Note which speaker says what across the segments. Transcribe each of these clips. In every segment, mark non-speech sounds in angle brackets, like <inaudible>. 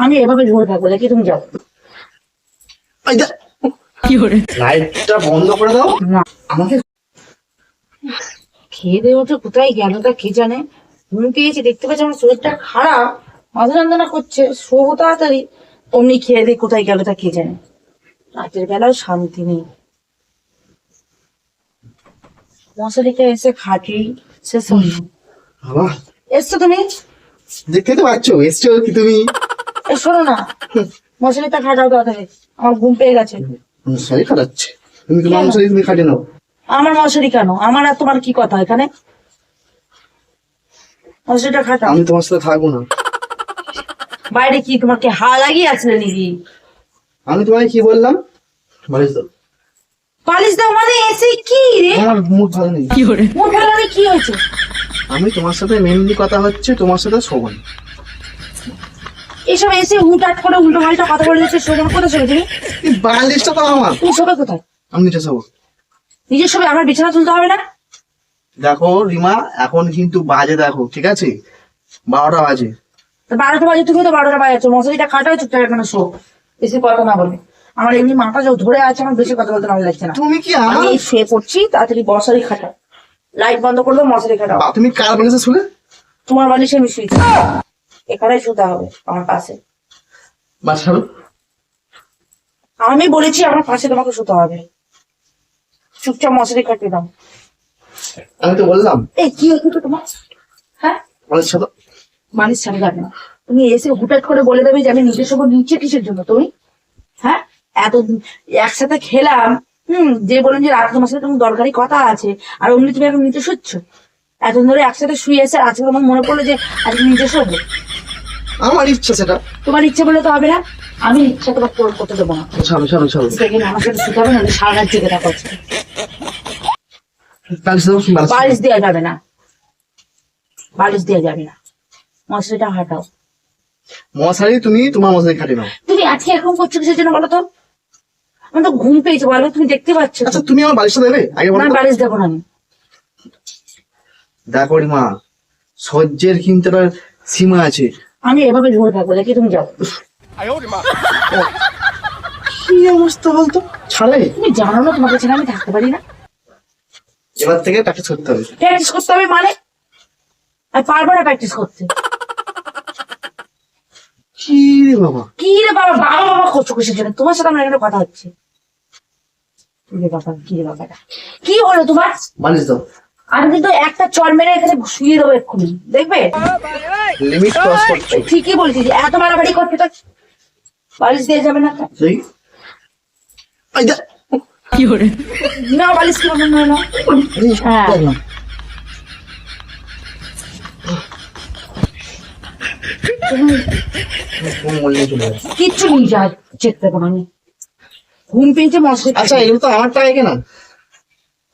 Speaker 1: আমি এভাবে ঝুলে থাকব দেখি তুমি যাও।
Speaker 2: লাইটটা বন্ধ করে দাও।
Speaker 1: না।
Speaker 2: আমাকে
Speaker 1: খেয়ে দিয়ে ওঠে কোথায় গেল? তা কে জানে? ঘুম পেয়েছি দেখতে পাচ্ছি আমার শরীরটা খারাপ। মাথা যন্ত্রণা করছে শোবো তাড়াতাড়ি। অমনি খেয়ে দিয়ে কোথায় গেল তা কে জানে? রাতের বেলাও শান্তি নেই। মশারিটা এসে খাটি শেষ হলো। এসছো তুমি?
Speaker 2: দেখতে তো পাচ্ছ এসছো কি তুমি?
Speaker 1: শোনো না। মশারিটা খাটাও তাড়াতাড়ি। আমার ঘুম পেয়ে গেছে।
Speaker 2: মশারি খাটাচ্ছে? তুমি তোমার মশারি তুমি খাটে নাও।
Speaker 1: আমার মশারি কেন? আমার আর তোমার কি কথা এখানে? মশারিটা খাটাও।
Speaker 2: আমি তোমার সাথে থাকব না।
Speaker 1: বাইরে কি তোমাকে হা লাগিয়ে আসলে নাকি?
Speaker 2: আমি তোমায় কি বললাম? বালিশ দাও।
Speaker 1: পালিশ দাও মানে এসে কি রে?
Speaker 2: আমার মুড ভালো নেই।
Speaker 1: মন ভালো নেই, কি হয়েছে?
Speaker 2: আমি তোমার সাথে মেনলি কথা হচ্ছে তোমার সাথে শোভন
Speaker 1: এসব এসে হুটহাট করে উল্টো পাল্টা কথা বলে দিচ্ছে শোভন কোথায় শোবে তুমি
Speaker 2: এই বালিশটা তো আমার।
Speaker 1: তুমি শোবে কোথায়
Speaker 2: আমি নিচে শোবো
Speaker 1: নিজের শোবে আমার বিছানা তুলতে হবে না?
Speaker 2: দেখো রিমা এখন কিন্তু বাজে দেখো ঠিক আছে? বারোটা বাজে।
Speaker 1: তো বারোটা বাজে তুমি তো বারোটা বাজে মশারিটা খাটাও চুপচাপ এখানে শো। বেশি কথা না বলে। আমার এমনি মাথা যা ধরে আছে আমার বেশি কথা বলতে ভালো লাগছে না।
Speaker 2: তুমি কি
Speaker 1: আমি শুয়ে পড়ছি তাড়াতাড়ি মশারি খাটা লাইট বন্ধ করবে মশারি খাটাও।
Speaker 2: তুমি কার বালিশে শুলে?
Speaker 1: তোমার বালিশে আমি শুয়েছি। এখানে শুতে হবে আমার পাশে। আমি বলেছি আমার পাশে তোমাকে শুতে হবে। চুপচাপ মশারি কাটিয়ে দাও।
Speaker 2: আমি তো বললাম।
Speaker 1: এই কি তো তোমার? হ্যাঁ? মানুষ ছাড়ে। যাবে না। তুমি এসে হুটাট করে বলে দেবে যে আমি নিজের সঙ্গে নিচে কিসের জন্য তুমি? হ্যাঁ? এত একসাথে খেলাম হুম যে বলেন যে রাত তোমার সাথে তোমার দরকারি কথা আছে আর অমনি তুমি এখন নিচে শুচ্ছ। এতদিন ধরে একসাথে শুয়ে এসে আজকে তোমার মনে পড়ল যে আজকে নিচে শোবো।
Speaker 2: আমার ইচ্ছা সেটা।
Speaker 1: তোমার ইচ্ছে বলে তো হবে না আমি ইচ্ছা তোমার পূরণ করতে দেবো না।
Speaker 2: ছাড়ো ছাড়ো
Speaker 1: সেখানে আমার সাথে শুতে হবে না সারা রাত জেগে থাকা।
Speaker 2: বালিশ
Speaker 1: দেওয়া যাবে না। বালিশ দেওয়া যাবে না। মশারিটা হাঁটাও।
Speaker 2: মশারি তুমি তোমার মশারি খাটে নাও।
Speaker 1: তুমি আজকে এরকম করছ কিসের জন্য বলো তো? আমার তো ঘুম পেয়েছে বলো তুমি দেখতে পাচ্ছ।
Speaker 2: আচ্ছা তুমি আমার বালিশটা দেবে? আগে বলো
Speaker 1: না বালিশ দেবো না আমি।
Speaker 2: দেখো রিমা সহ্যের কিন্তু সীমা আছে।
Speaker 1: আমি এভাবে ঝুলে থাকব দেখি তুমি যাও।
Speaker 2: কি অবস্থা বলতো? ছাড়ে
Speaker 1: তুমি জানো না তোমাকে ছেড়ে আমি থাকতে পারি না।
Speaker 2: এবার থেকে প্র্যাকটিস করতে হবে।
Speaker 1: প্র্যাকটিস করতে হবে মানে? আমি পারব না প্র্যাকটিস করতে।
Speaker 2: কি রে বাবা?
Speaker 1: কি রে বাবা বাবা বাবা করছ কিসের জন্য? তোমার সাথে আমার এখানে কথা হচ্ছে। কি রে বাবা কি রে বাবাটা? কি হলো তোমার?
Speaker 2: বালিশ দাও।
Speaker 1: আমি কিন্তু একটা চর মেরে এখানে শুয়ে দেবো এক্ষুনি দেখবে?
Speaker 2: লিমিট ক্রস করছ
Speaker 1: ঠিকই বলছিস এত মারামারি করতে তো বালিশ দিয়ে যাবে না?
Speaker 2: সেই? এই যা।
Speaker 1: না বালিশ কি বলবেন না না। হ্যাঁ। কিচ্ছু নিয়ে যা চেক দেবো আমি। ঘুম পেয়েছে মশারি।
Speaker 2: আচ্ছা এগুলো তো আমার টাকা কেনা?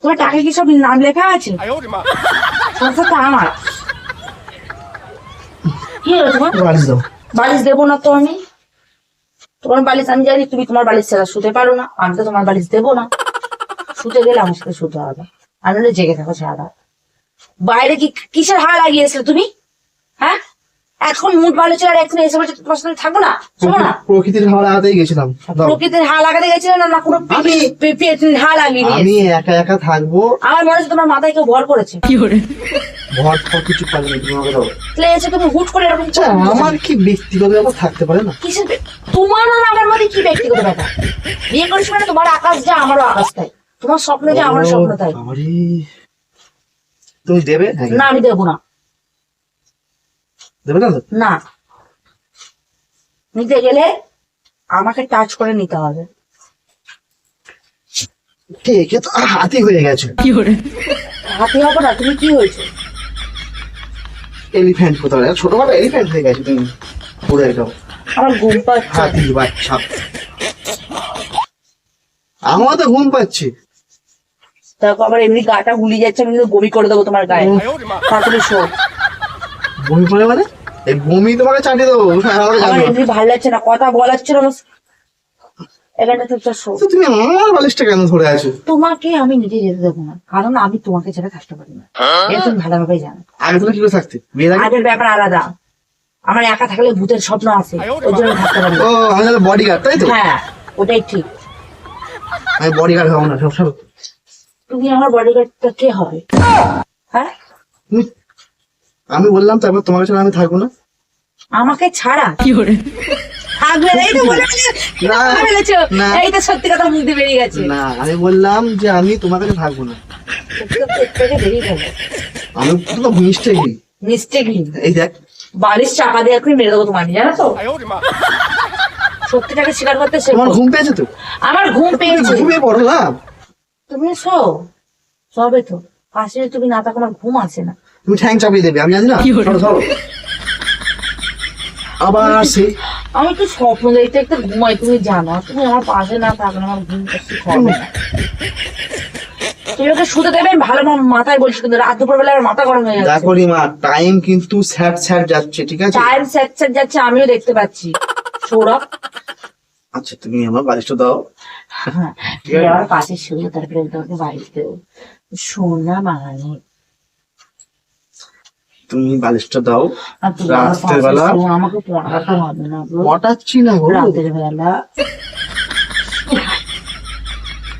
Speaker 1: তোমার টাকা কি সব নাম লেখা আছে? সংসারটা আমার। কি হলো তোমার?
Speaker 2: বালিশ দাও।
Speaker 1: বালিশ দেবো না তো আমি। তোমার বালিশ আমি জানি তুমি তোমার বালিশ ছাড়া শুতে পারো না। আমি তো তোমার বালিশ দেবো না। শুতে গেলে আমার সাথে শুতে হবে। আর জেগে থাকো সারা বাইরে কি কিসের হাল লাগিয়েছিলে তুমি? হ্যাঁ? এখন মুড ভালো ছিল আর এখন এসে বলছে তোমার সাথে থাকব না? শোনো না।
Speaker 2: প্রকৃতির হাওয়া লাগাতেই গেছিলাম
Speaker 1: প্রকৃতির হা লাগাতে গেছিলে না না কোনো
Speaker 2: আমি-
Speaker 1: হা লাগিয়ে
Speaker 2: আমি একা একা থাকব।
Speaker 1: আমার মনে হচ্ছে তোমার মাথায় কেউ ভর করেছে।
Speaker 2: ভর ফর কিছু পাবে না তুমি দাও।
Speaker 1: তাহলে এসে তুমি হুট করে এরকম
Speaker 2: আচ্ছা আমার কি ব্যক্তিগত ব্যাপার থাকতে পারে না?
Speaker 1: কিসের তোমার আর আমার মধ্যে কি ব্যক্তিগত ব্যাপার? বিয়ে করিস মানে তোমার আকাশ যা আমারও আকাশ তাই। তোমার স্বপ্ন যা আমারও স্বপ্ন তাই।
Speaker 2: তুমি দেবে
Speaker 1: না আমি দেবো না।
Speaker 2: দেবে না তো?
Speaker 1: না। নিতে গেলে আমাকে টাচ করে নিতে হবে।
Speaker 2: ঠিক আছে তো হাতি হয়ে গেছে?
Speaker 1: হাতে হবে না তুমি কি হয়েছে?
Speaker 2: এলিফ্যান্ট কোথাও ছোটবেলা এলিফ্যান্ট হয়ে গেছে তুমি পুরো একদম
Speaker 1: আমার ঘুম পাচ্ছে।
Speaker 2: হাতি বাচ্চা। আমার তো ঘুম পাচ্ছে।
Speaker 1: দেখো আবার এমনি গাটা গুলি যাচ্ছে আমি বমি করে দেবো তোমার গায়ে। তাড়াতাড়ি শো
Speaker 2: বমি করে মানে? এই বমি তোমাকে চাটিয়ে দেবো হ্যাঁ,
Speaker 1: ভালো লাগছে না কথা বলার ছিল না। এখানটা চুপচাপ শো।
Speaker 2: তো তুমি আমার বালিশটা কেন ধরে আছো?
Speaker 1: তোমাকে আমি নিজে যেতে দেবো না কারণ আমি তোমাকে ছেড়ে থাকতে পারি না। এটা তুমি ভালোভাবে জানো।
Speaker 2: আগে তুমি কি করে থাকতে
Speaker 1: আগের ব্যাপার আলাদা। আমার একা থাকলে ভূতের স্বপ্ন আছে ওই জন্য থাকতে পারি
Speaker 2: ও আমি তাহলে বডি গার্ড তাই তো?
Speaker 1: হ্যাঁ ওটাই ঠিক।
Speaker 2: আমি বডি গার্ড না সব সব।
Speaker 1: তুমি আমার বডিগার্ডটা কে হবে? হ্যাঁ?
Speaker 2: আমি বললাম তারপর তোমার কাছে আমি থাকব না।
Speaker 1: আমাকে ছাড়া? থাকবে না, এই তো বলে
Speaker 2: না,
Speaker 1: ফেলেছো এই তো সত্যি কথা মুখ দিয়ে বেরিয়ে গেছে।
Speaker 2: না আমি বললাম যে আমি তোমার কাছে থাকব না। আমি তো মিস্টেক
Speaker 1: মিস্টেকলি
Speaker 2: এই দেখ।
Speaker 1: বালিশ চাপা দিয়ে এখনই মেরে দেবো তোমার জানো তো? সত্যিটাকে স্বীকার করতে
Speaker 2: তোমার ঘুম পেয়েছে তো?
Speaker 1: আমার ঘুম পেয়েছে।
Speaker 2: ঘুমিয়ে পড়ো না
Speaker 1: তুমি শো সবে তো। পাশে তুমি না থাকো আমার ঘুম আসে না।
Speaker 2: তুমি ঠ্যাং চাপিয়ে দেবে আমি জানি না। আবার
Speaker 1: আমি তো স্বপ্ন দেখতে ঘুমাই তুমি জানো। তুমি আমার পাশে না থাকলে আমার ঘুম হবে? না তুমি ওকে শুতে দেবে ভালো মাথায় বলছি কিন্তু রাত দুপুর বেলা আমার মাথা গরম হয়ে যাচ্ছে।
Speaker 2: দেখো রিমা টাইম কিন্তু স্যাট স্যাট যাচ্ছে ঠিক আছে?
Speaker 1: টাইম যাচ্ছে আমিও দেখতে পাচ্ছি। সৌরভ।
Speaker 2: আচ্ছা তুমি আমার বালিশটা দাও।
Speaker 1: হ্যাঁ পাশে শুয়ে তারপরে তোমাকে বাড়িতে সোনা বাঙালি
Speaker 2: তুমি বালিশটা দাও।
Speaker 1: আমার
Speaker 2: বেলা?
Speaker 1: আমাকে পড়াতে হবে না
Speaker 2: পটাচ্ছি না গো।
Speaker 1: রাতের বেলা।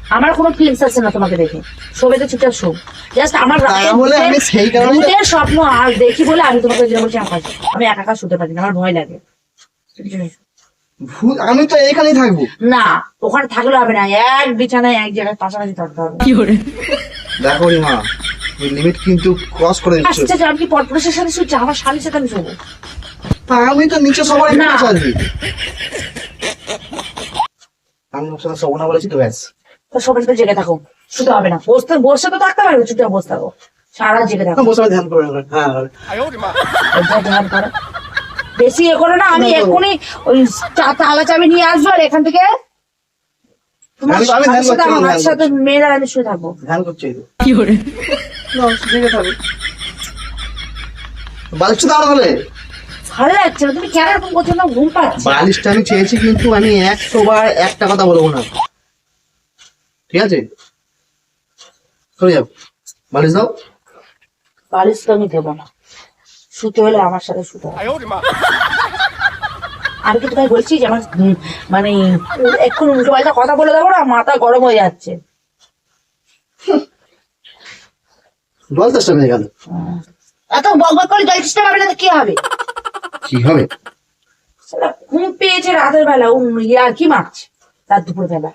Speaker 1: আমার কোনো ফিলিংস আছে না তোমাকে দেখে। শোবে তো চুপচাপ শো জাস্ট আমার রাতে
Speaker 2: আমি
Speaker 1: ভূতের-
Speaker 2: সেই কারণে-
Speaker 1: স্বপ্ন আর দেখি বলে আমি তোমাকে যেটা বলছি আমি একা একা শুতে পারি না আমার ভয় লাগে।
Speaker 2: ভূত- আমি তো এখানেই থাকব।
Speaker 1: না ওখানে থাকলে হবে না। এক বিছানায় এক জায়গায় পাশাপাশি থাকতে হবে।
Speaker 2: কি দেখো রিমা লিমিট কিন্তু ক্রস করে দিচ্ছ।
Speaker 1: আচ্ছা আমি কি পরপুরুষের সাথে আমার স্বামীর সাথে আমি
Speaker 2: আমি তো নিচে সবাই
Speaker 1: না।
Speaker 2: আমি ওর সাথে শোবো না বলেছি তো ব্যাস।
Speaker 1: তো সবাই তো জেগে থাকো শুতে হবে না। বসতে বসে তো থাকতে পারবে চুপচাপ বসে থাকো। সারা জেগে থাকো।
Speaker 2: বসে ধ্যান করে হ্যাঁ।
Speaker 1: ধ্যান করো। বেশি এ করো না আমি। এক্ষুনি ওই চা তালা চাবি নিয়ে আসব আর এখান থেকে তোমার সাথে আমার সাথে মেয়েরা আমি শুয়ে থাকব।
Speaker 2: ধ্যান করছি। এই তো। বালিশটা দাও তাহলে।
Speaker 1: ভালো লাগছে না তুমি কেন এরকম করছ? না ঘুম পাচ্ছে।
Speaker 2: বালিশটা আমি চেয়েছি কিন্তু আমি একশো বার একটা কথা বলব না। ঠিক আছে? চলে যাও। বালিশ দাও।
Speaker 1: বালিশ তো আমি দেবো না। শুতে হলে আমার সাথে শুতে হবে। <laughs> আমি কি তোমায় বলছি যে আমার মানে এখন উল্টো পাল্টা কথা বলে দেবো না মাথা গরম হয়ে যাচ্ছে।
Speaker 2: জল চেষ্টা হয়ে গেল।
Speaker 1: এত বক বক করে জল চেষ্টা পাবে না তো কি হবে?
Speaker 2: কি হবে?
Speaker 1: ঘুম পেয়েছে রাতের বেলা ও ইয়ার কি মারছে? রাত দুপুর বেলা।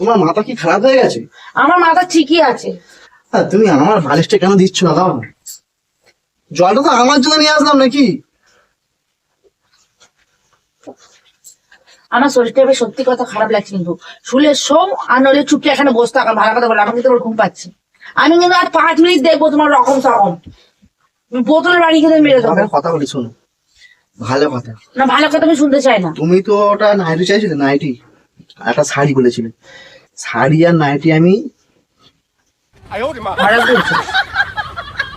Speaker 2: তোমার মাথা কি খারাপ হয়ে গেছে?
Speaker 1: আমার মাথা ঠিকই আছে।
Speaker 2: তুমি আমার বালিশটা কেন দিচ্ছ দাও না। জলটা তো আমার জন্য নিয়ে আসলাম নাকি?
Speaker 1: আমার শরীরটা এবার সত্যি কথা খারাপ লাগছে কিন্তু। শুলে শো আর নইলে চুপটি এখানে বসে থাকা ভালো কথা বলে আমাকে তো ঘুম পাচ্ছে। আমি কিন্তু আর পাঁচ মিনিট দেখব তোমার রকম সরকম। বোতলের বাড়ি খেতে মেরে দেবো।
Speaker 2: কথা বলি শোনো। ভালো কথা।
Speaker 1: না ভালো কথা আমি শুনতে চাই না।
Speaker 2: তুমি তো ওটা নাইটি চাইছিলে নাইটি। একটা শাড়ি বলেছিলে। শাড়ি আর নাইটি আমি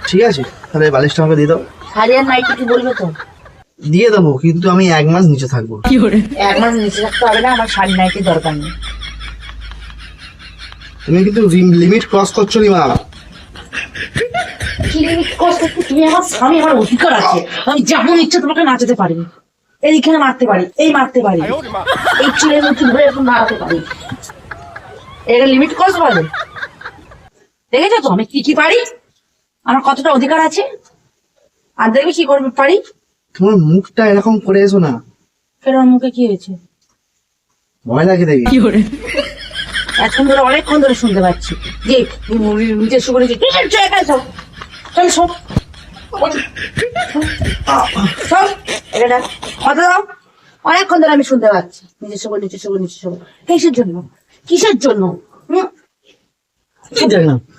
Speaker 2: ঠিক আছে তাহলে বালিশটা আমাকে দিয়ে দাও।
Speaker 1: শাড়ি আর নাইটি কি বলবে তো?
Speaker 2: দিয়ে দেবো কিন্তু আমি এক মাস নিচে থাকব।
Speaker 1: এক মাস নিচে থাকতে হবে না আমার শাড়ি নাইটির দরকার নেই।
Speaker 2: তুমি কিন্তু লিমিট ক্রস করছ রিমা
Speaker 1: কি তুমি আমার স্বামী আমার অধিকার আছে। আমি যেমন ইচ্ছে তোমাকে নাচাতে পারি এইখানে মারতে পারি এই মারতে পারি। এই চুলের মুঠি ধরে এরকম মারতে পারি। এটা লিমিট ক্রস বলে? দেখেছ তো আমি কি কি পারি? আমার কতটা অধিকার আছে? আর দেখবি কি করবে পারি?
Speaker 2: তোমার মুখটা এরকম করে এসো না।
Speaker 1: ফের মুখে কি হয়েছে?
Speaker 2: ভয় লাগে দেখি।
Speaker 1: এখন ধরে অনেকক্ষণ ধরে শুনতে পাচ্ছি। যে পড়েছি এখানে সব। চল সব। সব। এটা ডাক। দাও? অনেকক্ষণ ধরে আমি শুনতে পাচ্ছি। নিচে শুভ নিচে শুভ নিচে শুভ কিসের জন্য? কিসের জন্য?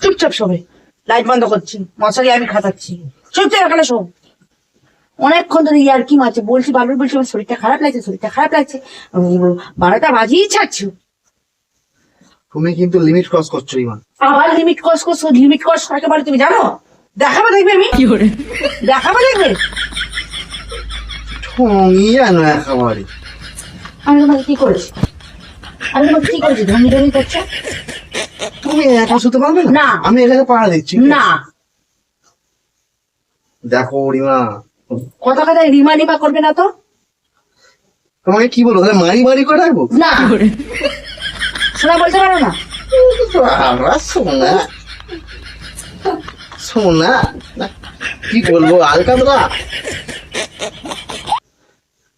Speaker 1: চুপচাপ শোবে। লাইট বন্ধ করছি। মশারি আমি খাতাচ্ছি চুপচাপ এখানে শোভ অনেকক্ষণ ধরে ইয়ার কি মারছে? বলছি বারবার বলছি আমার শরীরটা খারাপ লাগছে শরীরটা খারাপ লাগছে। বারোটা বাজিয়েই ছাড়ছি।
Speaker 2: তুমি কিন্তু লিমিট ক্রস করছ রিমা
Speaker 1: আবার লিমিট ক্রস করছ লিমিট ক্রস কাকে বলে তুমি জানো? দেখাবো দেখবে আমি? দেখাবো দেখবে?
Speaker 2: ঠঙই জানো একেবারে।
Speaker 1: আমি তোমাকে কি করেছি? আমি তোমাকে কি করেছি? ধনী ধনী করছ?
Speaker 2: তুমি একা শুতে পারবে
Speaker 1: না।
Speaker 2: আমি এখানে পাড়া দিচ্ছি
Speaker 1: না।
Speaker 2: দেখো রিমা।
Speaker 1: কথা কথা রিমা রিমা করবে না তো?
Speaker 2: তোমাকে কি বলব তাহলে মারি মারি করে রাখব?
Speaker 1: না। শোনা বলতে পারো না?
Speaker 2: আমরা সোনা সোনা কি বলব আলকাতরা?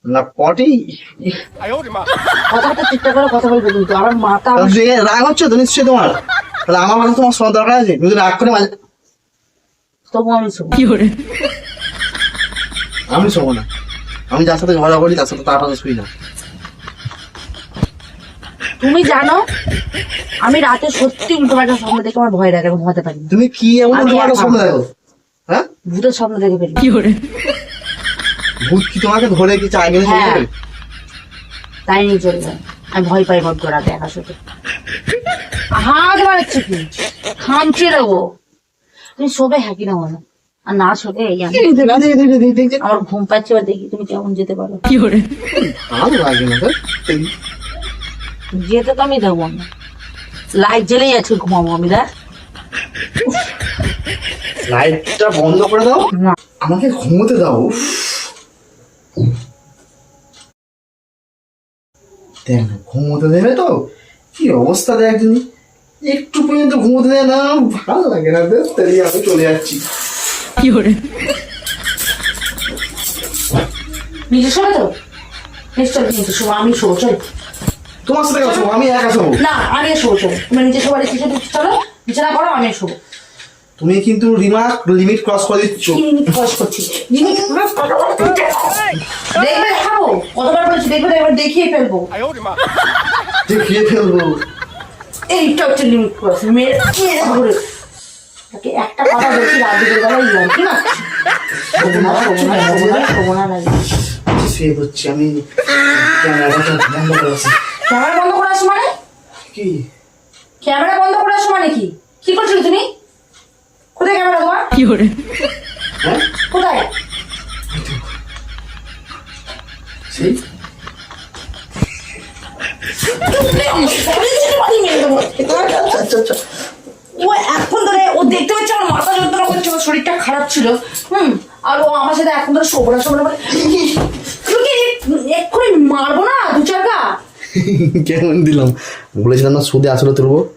Speaker 2: না পটি।
Speaker 1: কথাটা ঠিকঠাক করে কথা বলবে কিন্তু আমার মাথা
Speaker 2: যে রাগ হচ্ছে তো নিশ্চয়ই তোমার। তাহলে আমার কথা তোমার শোনা দরকার আছে? তুমি যদি রাগ করে মাঝে
Speaker 1: তবু আমি শুভ
Speaker 2: আমি শোবো না। আমি যার সাথে ঝগড়া করি তার সাথে তার সাথে শুই না।
Speaker 1: তুমি জানো আমি রাতে সত্যি উল্টো পাল্টা স্বপ্ন দেখে আমার ভয় লাগে ঘুমাতে পারি
Speaker 2: তুমি কি এমন
Speaker 1: একা।
Speaker 2: স্বপ্ন দেখো? হ্যাঁ?
Speaker 1: ভূতের স্বপ্ন দেখে ফেলি। কি করে?
Speaker 2: ভূত কি তোমাকে ধরে কি গেলে চলে
Speaker 1: হ্যাঁ। তাই নিয়ে চলে যায়। আমি ভয় পাই বড্ড রাতে একা শুতে। হাত মারছে কি? খামচে দেবো। তুমি শোবে? হ্যাকি না বলো? আর না শোবে এই। আমার ঘুম পাচ্ছে এবার দেখি তুমি কেমন যেতে পারো।
Speaker 2: ভালো লাগে না
Speaker 1: যেতে তো আমি দেবো না। লাইট জ্বেলেই আছে ঘুমাবো আমি দেখ।
Speaker 2: লাইটটা বন্ধ করে দাও।
Speaker 1: না।
Speaker 2: আমাকে ঘুমোতে দাও দেখ ঘুমোতে দেবে তো? কি অবস্থা দেখ তুমি। একটু পর্যন্ত ঘুমোতে দেয় না ভালো লাগে না দেখ তাই আমি চলে যাচ্ছি।
Speaker 1: নিজে শোবে তো? বেশ চল নিজে শোবো আমি শোবো চল।
Speaker 2: তোমার সাথে শোবো? আমি একা শোবো
Speaker 1: না আমি শোবো চলো তুমি নিজে শোবার ইচ্ছে চলো বিছানা করো আমি শোবো
Speaker 2: তুমি কিন্তু রিমার্ক লিমিট ক্রস করে দিচ্ছ
Speaker 1: কি মিনিট খরচ করছি লিমিট খরচ করো। দেখবে দেখাবো কতবার বলছি দেখবে তো এবার দেখিয়ে ফেলব
Speaker 2: যে খেয়ে ফেলব
Speaker 1: এইটা হচ্ছে লিমিট ক্রস মেরে ধরে তাকে একটা কথা বলছি রাত দুপুর বেলা ইয়ার কি না লাগে
Speaker 2: শুয়ে পড়ছি আমি ক্যামেরাটা বন্ধ করে আছি
Speaker 1: ক্যামেরা বন্ধ করে আসো মানে
Speaker 2: কি?
Speaker 1: ক্যামেরা বন্ধ করে আসো মানে কি? কি করছিলে তুমি? কোথায় ক্যামেরা তোমার?
Speaker 2: হ্যাঁ?
Speaker 1: কোথায়?
Speaker 2: সেই? আচ্ছা আচ্ছা আচ্ছা
Speaker 1: ও এখন ধরে ও দেখতে পাচ্ছে আমার মাথা যন্ত্রণা করছে ওর শরীরটা খারাপ ছিল। হুম আর ও আমার সাথে এখন ধরে বলে তোকে এক্ষুনি মারবো না? <laughs>
Speaker 2: কেমন দিলাম? বলেছিলাম না সুদে আসলে তুলবো।